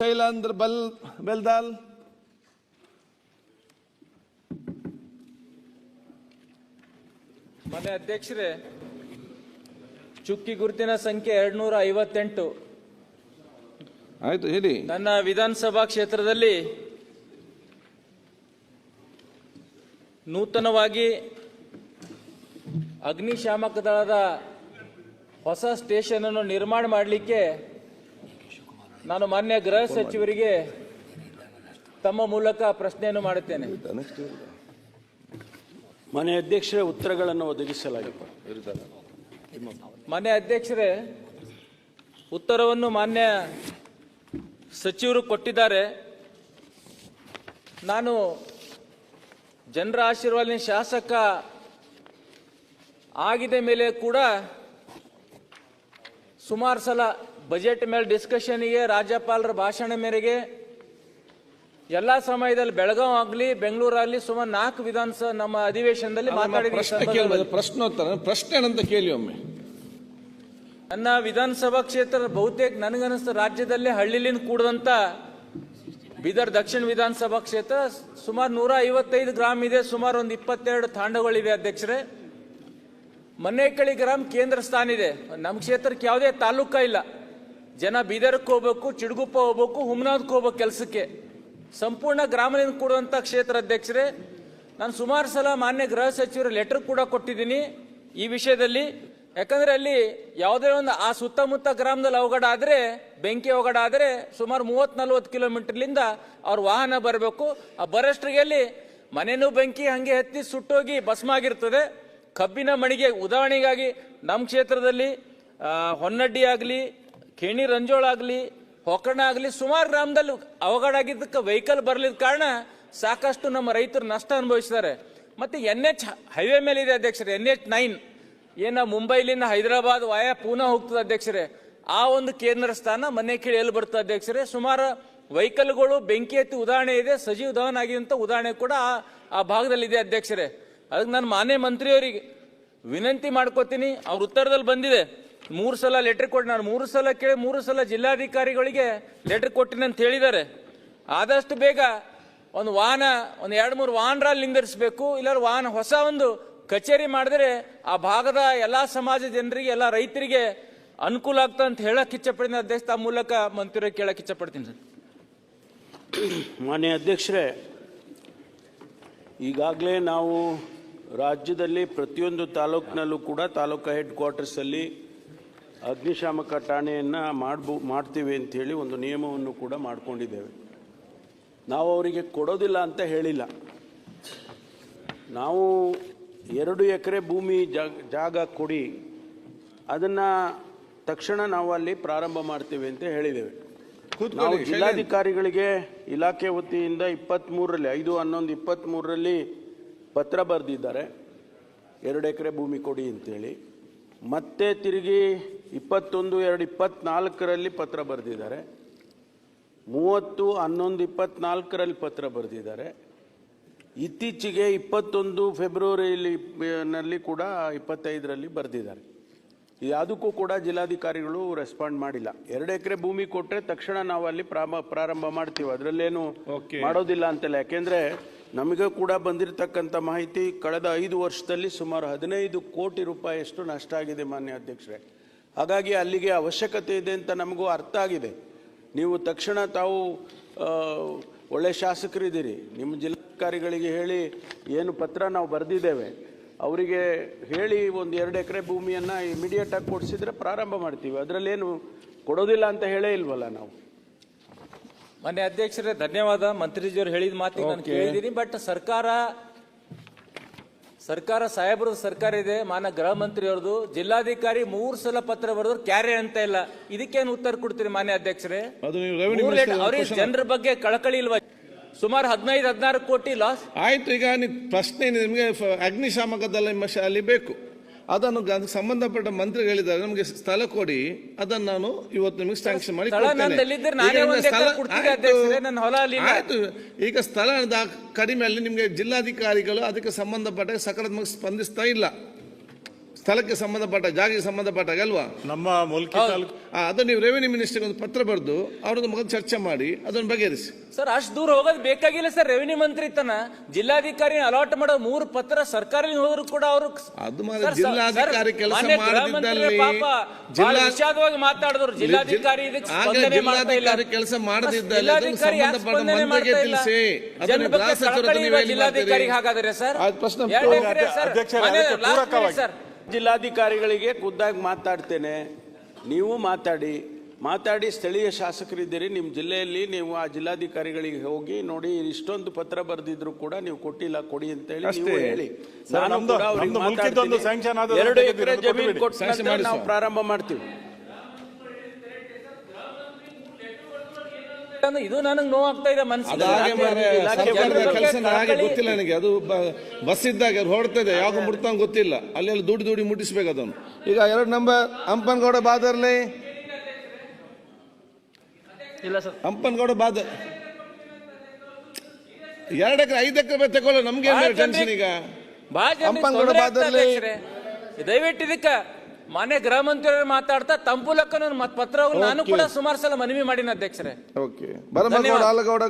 ಶೈಲಾಂದ್ರ ಬಲ್ ಬೆಲ್ದಾಲ್ ಮನೆ ಅಧ್ಯಕ್ಷರೇ ಚುಕ್ಕಿ ಗುರುತಿನ ಸಂಖ್ಯೆ ಎರಡ್ನೂರ ಐವತ್ತೆಂಟು ಆಯ್ತು ಹೇಳಿ. ನನ್ನ ವಿಧಾನಸಭಾ ಕ್ಷೇತ್ರದಲ್ಲಿ ನೂತನವಾಗಿ ಅಗ್ನಿಶಾಮಕ ದಳದ ಹೊಸ ಸ್ಟೇಷನ್ ಅನ್ನು ನಿರ್ಮಾಣ ಮಾಡಲಿಕ್ಕೆ ನಾನು ಮಾನ್ಯ ಗೃಹ ಸಚಿವರಿಗೆ ತಮ್ಮ ಮೂಲಕ ಪ್ರಶ್ನೆಯನ್ನು ಮಾಡುತ್ತೇನೆ. ಮನೆ ಅಧ್ಯಕ್ಷರೇ ಉತ್ತರಗಳನ್ನು ಒದಗಿಸಲಾಗಿದೆ. ಮಾನ್ಯ ಅಧ್ಯಕ್ಷರೇ ಉತ್ತರವನ್ನು ಮಾನ್ಯ ಸಚಿವರು ಕೊಟ್ಟಿದ್ದಾರೆ. ನಾನು ಜನರ ಆಶೀರ್ವಾದಿನ ಶಾಸಕ ಆಗಿದೆ ಮೇಲೆ ಕೂಡ ಸುಮಾರು ಸಲ ಬಜೆಟ್ ಮೇಲೆ ಡಿಸ್ಕಷನ್ಗೆ ರಾಜ್ಯಪಾಲರ ಭಾಷಣ ಮೇರೆಗೆ ಎಲ್ಲ ಸಮಯದಲ್ಲಿ ಬೆಳಗಾವ್ ಆಗಲಿ ಬೆಂಗಳೂರಾಗಲಿ ಸುಮಾರು ನಾಲ್ಕು ವಿಧಾನಸಭಾ ನಮ್ಮ ಅಧಿವೇಶನದಲ್ಲಿ ಮಾತಾಡಿದ ಪ್ರಶ್ನೋತ್ತರ ಪ್ರಶ್ನೆ ಅಂತ ಕೇಳಿ ಒಮ್ಮೆ. ನನ್ನ ವಿಧಾನಸಭಾ ಕ್ಷೇತ್ರ ಬಹುತೇಕ ನನಗನ್ನಿಸ್ತ. ರಾಜ್ಯದಲ್ಲಿ ಹಳ್ಳಿಲಿಂದ ಕೂಡದಂತ ಬೀದರ್ ದಕ್ಷಿಣ ವಿಧಾನಸಭಾ ಕ್ಷೇತ್ರ ಸುಮಾರು ನೂರ ಐವತ್ತೈದು ಗ್ರಾಮ ಇದೆ ಸುಮಾರು ಒಂದು ಇಪ್ಪತ್ತೆರಡು ತಾಂಡಗಳಿವೆ ಅಧ್ಯಕ್ಷರೇ. ಮನೆಕಳಿ ಗ್ರಾಮ ಕೇಂದ್ರ ಸ್ಥಾನ ಇದೆ. ನಮ್ಮ ಕ್ಷೇತ್ರಕ್ಕೆ ಯಾವುದೇ ತಾಲೂಕ ಇಲ್ಲ. ಜನ ಬೀದರ್ಕ್ಕೆ ಹೋಗ್ಬೇಕು, ಚಿಡುಗುಪ್ಪ ಹೋಗ್ಬೇಕು ಹುಮ್ನಾದ್ಗೆ ಹೋಗ್ಬೇಕು ಕೆಲಸಕ್ಕೆ. ಸಂಪೂರ್ಣ ಗ್ರಾಮದಿಂದ ಕೂಡುವಂಥ ಕ್ಷೇತ್ರ ಅಧ್ಯಕ್ಷರೇ, ನಾನು ಸುಮಾರು ಸಲ ಮಾನ್ಯ ಗೃಹ ಸಚಿವರು ಲೆಟರ್ ಕೂಡ ಕೊಟ್ಟಿದ್ದೀನಿ ಈ ವಿಷಯದಲ್ಲಿ. ಯಾಕಂದರೆ ಅಲ್ಲಿ ಯಾವುದೇ ಒಂದು ಆ ಸುತ್ತಮುತ್ತ ಗ್ರಾಮದಲ್ಲಿ ಅವಘಡ ಆದರೆ ಬೆಂಕಿ ಅವಘಡ ಆದರೆ ಸುಮಾರು ಮೂವತ್ತು ನಲ್ವತ್ತು ಕಿಲೋಮೀಟರ್ಲಿಂದ ಅವ್ರ ವಾಹನ ಬರಬೇಕು. ಆ ಬರಷ್ಟ್ರಿಗೆ ಅಲ್ಲಿ ಮನೆಯೂ ಬೆಂಕಿ ಹಂಗೆ ಹತ್ತಿ ಸುಟ್ಟೋಗಿ ಭಸ್ಮಾಗಿರ್ತದೆ. ಕಬ್ಬಿನ ಮಣಿಗೆ ಉದಾಹರಣೆಗಾಗಿ ನಮ್ಮ ಕ್ಷೇತ್ರದಲ್ಲಿ ಹೊನ್ನಡ್ಡಿ ಆಗಲಿ ಖೇಣಿ ರಂಜೋಳ ಆಗಲಿ ಹೊಕಣ ಆಗಲಿ, ಸುಮಾರು ಗ್ರಾಮದಲ್ಲಿ ಅವಘಡ ಆಗಿದ್ದಕ್ಕೆ ವೆಹಿಕಲ್ ಬರಲಿದ ಕಾರಣ ಸಾಕಷ್ಟು ನಮ್ಮ ರೈತರು ನಷ್ಟ ಅನುಭವಿಸಿದ್ದಾರೆ. ಮತ್ತು ಎನ್ ಎಚ್ ಹೈವೇ ಮೇಲೆ ಇದೆ ಅಧ್ಯಕ್ಷರೇ ಎನ್ ಎಚ್ ನೈನ್. ಏನು ಮುಂಬೈಲಿಂದ ಹೈದರಾಬಾದ್ ವಾಯ ಪೂನಾ ಹೋಗ್ತದೆ ಅಧ್ಯಕ್ಷರೇ. ಆ ಒಂದು ಕೇಂದ್ರ ಸ್ಥಾನ ಮನೆ ಕೇಳಿ ಎಲ್ಲಿ ಬರ್ತದೆ ಅಧ್ಯಕ್ಷರೇ. ಸುಮಾರು ವೆಹಿಕಲ್ಗಳು ಬೆಂಕಿ ಎತ್ತಿ ಉದಾಹರಣೆ ಇದೆ, ಸಜೀವ ಧವನ್ ಆಗಿದಂಥ ಉದಾಹರಣೆ ಕೂಡ ಆ- ಆ ಭಾಗದಲ್ಲಿ ಇದೆ ಅಧ್ಯಕ್ಷರೇ. ಅದಕ್ಕೆ ನಾನು ಮಾನ್ಯ ಮಂತ್ರಿಯವರಿಗೆ ವಿನಂತಿ ಮಾಡ್ಕೋತೀನಿ, ಅವ್ರ ಉತ್ತರದಲ್ಲಿ ಬಂದಿದೆ. ಮೂರು ಸಲ ಲೆಟರ್ ಕೊಟ್ಟು ನಾನು ಮೂರು ಸಲ ಕೇಳಿ, ಮೂರು ಸಲ ಜಿಲ್ಲಾಧಿಕಾರಿಗಳಿಗೆ ಲೆಟರ್ ಕೊಟ್ಟಿನಿ ಅಂತ ಹೇಳಿದ್ದಾರೆ. ಆದಷ್ಟು ಬೇಗ ಒಂದು ವಾಹನ, ಒಂದು ಎರಡು ಮೂರು ವಾಹನರಲ್ಲಿ ನಿಂದಿರಿಸಬೇಕು, ಇಲ್ಲಾಂದ್ರೆ ವಾಹನ ಹೊಸ ಒಂದು ಕಚೇರಿ ಮಾಡಿದ್ರೆ ಆ ಭಾಗದ ಎಲ್ಲ ಸಮಾಜ ಜನರಿಗೆ, ಎಲ್ಲ ರೈತರಿಗೆ ಅನುಕೂಲ ಆಗ್ತದೆ ಅಂತ ಹೇಳಕ್ಕೆ ಇಚ್ಛಪಡ್ತೀನಿ. ಅಧ್ಯಕ್ಷ, ತಮ್ಮ ಮೂಲಕ ಮಂತ್ರಿ ಕೇಳಕ್ಕೆ ಇಚ್ಛಪಡ್ತೀನಿ ಸರ್. ಮಾನ್ಯ ಅಧ್ಯಕ್ಷರೇ, ಈಗಾಗಲೇ ನಾವು ರಾಜ್ಯದಲ್ಲಿ ಪ್ರತಿಯೊಂದು ತಾಲೂಕಿನಲ್ಲೂ ಕೂಡ ತಾಲೂಕು ಹೆಡ್ ಕ್ವಾರ್ಟರ್ಸಲ್ಲಿ ಅಗ್ನಿಶಾಮಕ ಠಾಣೆಯನ್ನು ಮಾಡ್ಬೋ ಮಾಡ್ತೀವಿ ಅಂಥೇಳಿ ಒಂದು ನಿಯಮವನ್ನು ಕೂಡ ಮಾಡಿಕೊಂಡಿದ್ದೇವೆ. ನಾವು ಅವರಿಗೆ ಕೊಡೋದಿಲ್ಲ ಅಂತ ಹೇಳಿಲ್ಲ. ನಾವು ಎರಡು ಎಕರೆ ಭೂಮಿ ಜಾಗ ಜಾಗ ಕೊಡಿ ಅದನ್ನು ತಕ್ಷಣ ನಾವು ಅಲ್ಲಿ ಪ್ರಾರಂಭ ಮಾಡ್ತೀವಿ ಅಂತ ಹೇಳಿದ್ದೇವೆ. ನಾವು. ಜಿಲ್ಲಾಧಿಕಾರಿಗಳಿಗೆ ಇಲಾಖೆ ವತಿಯಿಂದ ಇಪ್ಪತ್ತ್ಮೂರರಲ್ಲಿ ಐದು ಹನ್ನೊಂದು ಇಪ್ಪತ್ತ್ಮೂರರಲ್ಲಿ ಪತ್ರ ಬರೆದಿದ್ದಾರೆ. ಎರಡು ಎಕರೆ ಭೂಮಿ ಕೊಡಿ ಅಂತೇಳಿ. ಮತ್ತೆ ತಿರುಗಿ ಇಪ್ಪತ್ತೊಂದು ಎರಡು ಇಪ್ಪತ್ನಾಲ್ಕರಲ್ಲಿ ಪತ್ರ ಬರೆದಿದ್ದಾರೆ. ಮೂವತ್ತು ಹನ್ನೊಂದು ಇಪ್ಪತ್ನಾಲ್ಕರಲ್ಲಿ ಪತ್ರ ಬರೆದಿದ್ದಾರೆ. ಇತ್ತೀಚೆಗೆ ಇಪ್ಪತ್ತೊಂದು ಫೆಬ್ರವರಿಯಲ್ಲಿ ನಲ್ಲಿ ಕೂಡ ಇಪ್ಪತ್ತೈದರಲ್ಲಿ ಬರೆದಿದ್ದಾರೆ. ಯಾವುದಕ್ಕೂ ಕೂಡ ಜಿಲ್ಲಾಧಿಕಾರಿಗಳು ರೆಸ್ಪಾಂಡ್ ಮಾಡಿಲ್ಲ. ಎರಡು ಎಕರೆ ಭೂಮಿ ಕೊಟ್ಟರೆ ತಕ್ಷಣ ನಾವು ಅಲ್ಲಿ ಪ್ರಾರಂಭ ಮಾಡ್ತೀವಿ. ಅದರಲ್ಲೇನು. ಮಾಡೋದಿಲ್ಲ ಅಂತಲ್ಲ. ಯಾಕೆಂದ್ರೆ ನಮಗೆ ಕೂಡ ಬಂದಿರತಕ್ಕಂಥ ಮಾಹಿತಿ ಕಳೆದ ಐದು ವರ್ಷದಲ್ಲಿ ಸುಮಾರು ಹದಿನೈದು ಕೋಟಿ ರೂಪಾಯಿಯಷ್ಟು ನಷ್ಟ ಆಗಿದೆ ಮಾನ್ಯ ಅಧ್ಯಕ್ಷರೇ. ಹಾಗಾಗಿ ಅಲ್ಲಿಗೆ ಅವಶ್ಯಕತೆ ಇದೆ ಅಂತ ನಮಗೂ ಅರ್ಥ ಆಗಿದೆ. ನೀವು ತಕ್ಷಣ ತಾವು ಒಳ್ಳೆ ಶಾಸಕರಿದ್ದೀರಿ. ನಿಮ್ಮ ಜಿಲ್ಲಾಧಿಕಾರಿಗಳಿಗೆ ಹೇಳಿ ಏನು ಪತ್ರ ನಾವು ಬರೆದಿದ್ದೇವೆ. ಅವರಿಗೆ ಹೇಳಿ ಒಂದು ಎರಡು ಎಕರೆ ಭೂಮಿಯನ್ನು ಇಮಿಡಿಯೇಟಾಗಿ ಕೊಡಿಸಿದ್ರೆ ಪ್ರಾರಂಭ ಮಾಡ್ತೀವಿ. ಅದರಲ್ಲೇನು ಕೊಡೋದಿಲ್ಲ ಅಂತ ಹೇಳೇ ಇಲ್ವಲ್ಲ ನಾವು. ಮಾನ್ಯ ಅಧ್ಯಕ್ಷರೇ ಧನ್ಯವಾದ. ಮಂತ್ರಿಜಿಯವರು ಹೇಳಿದ ಮಾತಿಗೆ ನಾನು. ಕೇಳಿದ್ದೀನಿ. ಬಟ್ ಸರ್ಕಾರ ಸರ್ಕಾರ ಸಾಹೇಬ್ರ ಸರ್ಕಾರ ಇದೆ. ಮಾನ್ಯ ಗೃಹ ಮಂತ್ರಿ ಅವ್ರದ್ದು ಜಿಲ್ಲಾಧಿಕಾರಿ ಮೂರು ಸಲ ಪತ್ರ ಬರೆದ್ರು ಕ್ಯಾರೆ ಅಂತ ಇಲ್ಲ. ಇದಕ್ಕೇನು ಉತ್ತರ ಕೊಡ್ತೀರಿ ಮಾನ್ಯ ಅಧ್ಯಕ್ಷರೇ? ಅವ್ರಿಗೆ ಜನರ ಬಗ್ಗೆ ಕಳಕಳಿ ಇಲ್ವಾ? ಸುಮಾರು ಹದಿನೈದು ಹದಿನಾರು ಕೋಟಿ ಲಾಸ್ ಆಯ್ತು ಈಗ ಪ್ರಶ್ನೆ ನಿಮಗೆ ಅಗ್ನಿಶಾಮಕದಲ್ಲಿ ಅಲ್ಲಿ ಬೇಕು. ಅದನ್ನು ಅದಕ್ಕೆ ಸಂಬಂಧಪಟ್ಟ ಮಂತ್ರಿ ಹೇಳಿದ್ದಾರೆ. ನಮಗೆ ಸ್ಥಳ ಕೊಡಿ. ಅದನ್ನು ನಾನು ಇವತ್ತು ನಿಮಗೆ ಸ್ಯಾಂಕ್ಷನ್ ಮಾಡಿ ಆಯ್ತು. ಈಗ ಸ್ಥಳ ಕಡಿಮೆ ಅಲ್ಲಿ ನಿಮಗೆ ಜಿಲ್ಲಾಧಿಕಾರಿಗಳು ಅದಕ್ಕೆ ಸಂಬಂಧಪಟ್ಟ ಸಕಾರಾತ್ಮಕ ಸ್ಪಂದಿಸ್ತಾ ಇಲ್ಲ. ಸ್ಥಳಕ್ಕೆ ಸಂಬಂಧಪಟ್ಟ ಜಾಗಿಗೆ ಸಂಬಂಧಪಟ್ಟಾಗ ಅಲ್ವಾ? ನಮ್ಮ ಮುಲ್ಕಿ ತಾಲೂಕು ಅದನ್ನು ನೀವು ರೆವಿನ್ಯೂ ಮಿನಿಸ್ಟರ್ ಒಂದು ಪತ್ರ ಬರೆದು ಅವ್ರದ್ದು ಮೊದಲು ಚರ್ಚೆ ಮಾಡಿ ಅದನ್ನು ಬಗೆಹರಿಸಿ. ಸರ್ ಅಷ್ಟು ದೂರ ಹೋಗೋದು ಬೇಕಾಗಿಲ್ಲ ಸರ್ ರೆವಿನ್ಯೂ ಮಂತ್ರಿ ತನ. ಜಿಲ್ಲಾಧಿಕಾರಿ ಅಲಾಟ್ ಮಾಡೋ ಮೂರು ಪತ್ರ ಸರ್ಕಾರಿ ಹೋದ್ರು ಕೂಡ ಅವರು ಅದು ಮಾತ್ರ ಜಿಲ್ಲಾಧಿಕಾರಿ ಕೆಲಸ ಮಾಡದಿದ್ದಲ್ಲಿ ಜಿಲ್ಲಾ ವಿಷಾದವಾಗಿ ಮಾತಾಡಿದ್ರು. ಜಿಲ್ಲಾಧಿಕಾರಿ ಇದಕ್ಕೆ ಸ್ಪಂದನೆ ಮಾಡ್ತಾ ಇಲ್ಲ. ಜಿಲ್ಲಾಧಿಕಾರಿ ಕೆಲಸ ಮಾಡದಿದ್ದಲ್ಲಿ ಅದನ್ನು ಜಿಲ್ಲಾಧಿಕಾರಿ ಸಂಬಂಧಪಟ್ಟ ಸ್ಪಂದನೆ ಮಂತ್ರಿಗೆ? ತಿಳಿಸಿ. ಅದನ್ನು ಶಾಸಕರು ನೀವು ಇಲ್ವಾ ಏನು ಹಾಗಾದ್ರೆ ಸರ್. ಆ ಪ್ರಶ್ನೆ ಸರ್. ಜಿಲ್ಲಾಧಿಕಾರಿಗಳಿಗೆ ಖುದ್ದಾಗಿ ಮಾತಾಡ್ತೇನೆ. ನೀವು ಮಾತಾಡಿ. ಮಾತಾಡಿ ಸ್ಥಳೀಯ ಶಾಸಕರಿದ್ದೀರಿ. ನಿಮ್ಮ ಜಿಲ್ಲೆಯಲ್ಲಿ ನೀವು ಆ ಜಿಲ್ಲಾಧಿಕಾರಿಗಳಿಗೆ ಹೋಗಿ ನೋಡಿ ಇಷ್ಟೊಂದು ಪತ್ರ ಬರೆದಿದ್ರು ಕೂಡ ನೀವು ಕೊಟ್ಟಿಲ್ಲ ಕೊಡಿ ಅಂತ ಹೇಳಿ ನೀವು ಹೇಳಿ. ನಾನು ಕೂಡ ಅವ್ರಿಗೆ ಎರಡು ಎಕರೆ ಜಮೀನು ಕೊಟ್ಟು ನಾವು ಪ್ರಾರಂಭ ಮಾಡ್ತೀವಿ. ಇದು ನನಗೆ ನೋವಾಗ್ತಾ ಇದೆ ಮನಸ್ಸಿಗೆ ಗೊತ್ತಿಲ್ಲ ನನಗೆ. ಅದು ಬಸ್ ಇದ್ದಾಗ ಹೊರಡ್ತದೆ ಯಾವಾಗ ಮುಟ್ತಾಂಗ ಗೊತ್ತಿಲ್ಲ. ಅಲ್ಲೆಲ್ಲ ದುಡಿ ದುಡಿ ಮುಟ್ಟಿಸ್ಬೇಕು ಅದನ್ನು. ಈಗ ಎರಡು ನಂಬರ್ ಹಂಪನಗೌಡ ಬಾದರ್ಲಿ. ಇಲ್ಲ ಸರ್. ಹಂಪನಗೌಡ ಬಾದರ್ ಎರಡು ಎಕರೆ ಐದು ಎಕರೆ ತಗೊಳ್ಳೋ ನಮ್ಗೆ ಟೆನ್ಷನ್ ಈಗ? ಹಂಪನಗೌಡ ಬಾದರ್ಲಿ- ದಯವಿಟ್ಟು ಇದಕ್ಕ ಮಾನ್ಯ ಗೃಹ ಮಂತ್ರಿ ಮಾತಾಡ್ತಾ ತಂಪುಲಕ್ಕನ ಮತ್ ಪತ್ರಗಳು ನಾನು ಕೂಡ ಸುಮಾರು ಸಲ ಮನವಿ ಮಾಡಿನ ಅಧ್ಯಕ್ಷರೇ. ಓಕೆ ಬರಮಗೌಡ ಆಲಗೌಡ